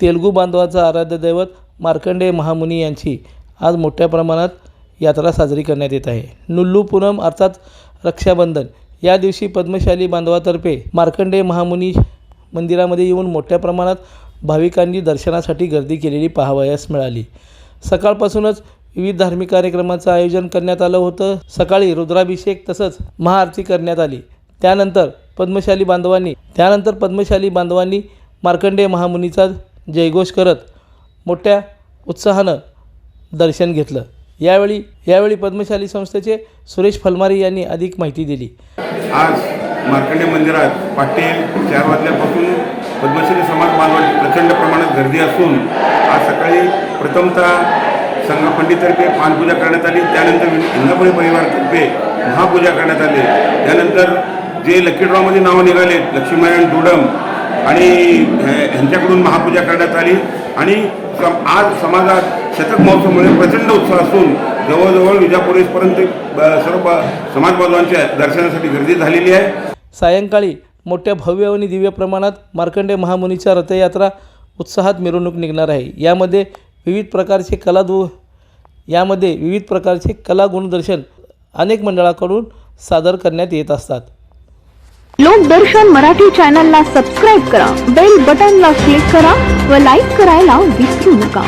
तेलुगू बांधवाचं आराध्य दैवत मार्कंडेय महामुनी यांची आज मोठ्या प्रमाणात यात्रा साजरी करण्यात येत आहे. नुल्लू पूनम अर्थात रक्षाबंधन. या दिवशी पद्मशाली बांधवातर्फे मार्कंडेय महामुनी मंदिरामध्ये येऊन मोठ्या प्रमाणात भाविकांनी दर्शनासाठी गर्दी केलेली पाहावयास मिळाली. सकाळपासूनच विविध धार्मिक कार्यक्रमाचं आयोजन करण्यात आलं होतं. सकाळी रुद्राभिषेक तसंच महाआरती करण्यात आली. त्यानंतर पद्मशाली बांधवांनी त्यानंतर पद्मशाली बांधवांनी मार्कंडेय महामुनीचा जयघोष करत मोठ्या उत्साहानं दर्शन घेतलं. यावेळी यावेळी पद्मशाली संस्थेचे सुरेश फलमारी यांनी अधिक माहिती दिली. आज मार्कंडे मंदिरात पाटील चार वाजल्यापासून पद्मश्री समाज बांधवांची प्रचंड प्रमाणात गर्दी असून आज सकाळी प्रथमतः संघपंडितर्फे पानपूजा करण्यात आली. त्यानंतर इंदापुरी परिवारतर्फे महापूजा करण्यात आली. त्यानंतर जे लकी ड्रॉमध्ये नावं निघाले लक्ष्मीनारायण दुडम आणि ह्यांच्याकडून महापूजा करण्यात आली. आणि आज समाजात शतक महोत्सवामुळे प्रचंड उत्साह असून जवळजवळ विजापुरेसपर्यंत सर्व समाज बांधवांच्या दर्शनासाठी गर्दी झालेली आहे. सायंकाळी मोठ्या भव्य आणि दिव्य प्रमाणात मार्कंडेय महामुनीच्या रथयात्रा उत्साहात मिरवणूक निघणार आहे. यामध्ये विविध प्रकारचे कला दु यामध्ये विविध प्रकारचे कला गुणदर्शन अनेक मंडळाकडून सादर करण्यात येत असतात. लोकदर्शन मराठी चॅनलला सबस्क्राईब करा बेल बटनला क्लिक करा व लाईक करायला विसरू नका.